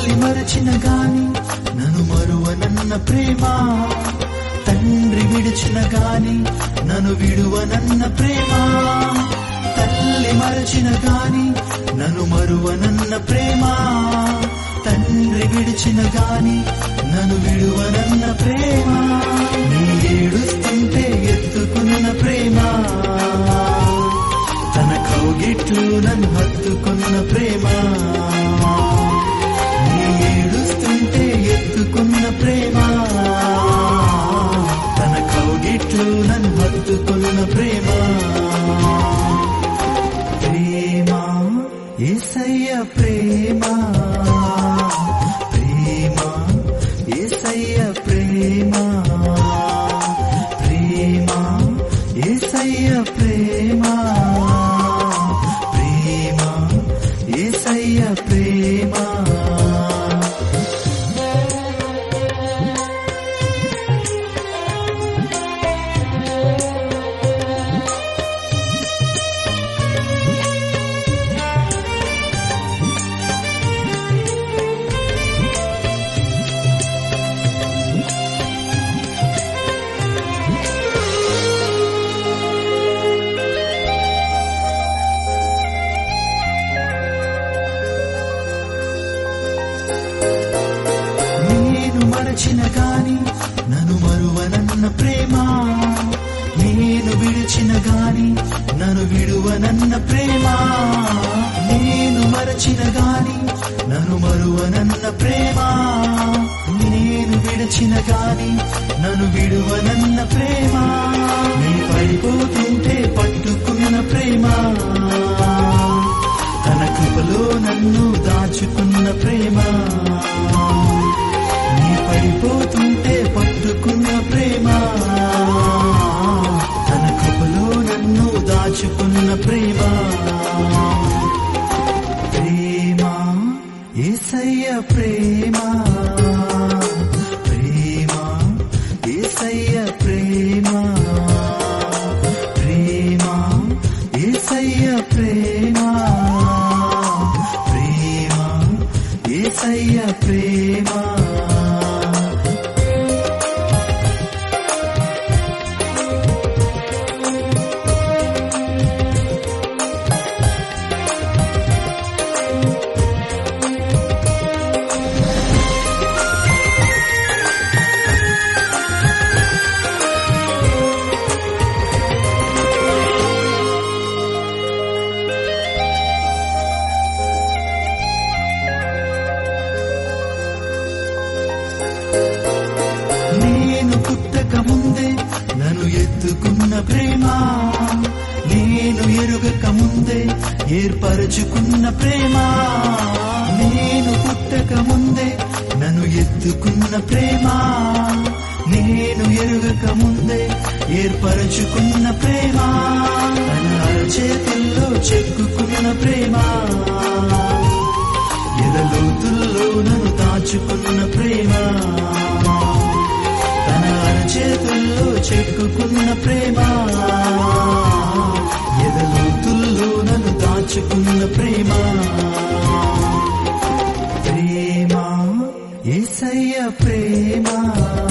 తల్లి మరచిన గాని నన్ను మరువనన్న ప్రేమ. తండ్రి విడిచిన గాని నన్ను విడువనన్న ప్రేమ. తల్లి మరచిన గాని నన్ను మరువనన్న ప్రేమ. తండ్రి విడిచిన గాని నన్ను విడువనన్న ప్రేమ. నీ ఏడుస్తుంటే ఎత్తుకున్న ప్రేమ. తన కౌగిట్లు నన్ను హత్తుకున్న ప్రేమ. ప్రేమ. తన కౌగిట్లు నన్ను హత్తుకున్న ప్రేమ. ప్రేమ ఏసయ్య ప్రేమ ప్రేమ. నేను గాని నన్ను మరువనన్న ప్రేమ. నేను విడిచిన గాని నన్ను విడువనన్న ప్రేమ. నేను మరచిన గాని నన్ను మరువనన్న ప్రేమ. నేను విడిచిన గాని నన్ను విడువనన్న ప్రేమ. నీ పడిపోతూ ముందే నన్ను ఎత్తుకున్న ప్రేమ నేను ఎరుగక ముందే ఏర్పరచుకున్న ప్రేమ. నేను పుట్టక ముందే నన్ను ఎత్తుకున్న ప్రేమ నేను ఎరుగక ముందే ఏర్పరచుకున్న ప్రేమ. చేతుల్లో అరచేతుల్లో చెక్కుకున్న ప్రేమ ఎదలోతుల్లో నన్ను దాచుకున్న ప్రేమ. చెక్కుకున్న ప్రేమ. ఎదలోతుల్లో నన్ను దాచుకున్న ప్రేమ. ప్రేమ ఏసయ్య ప్రేమ ప్రేమ.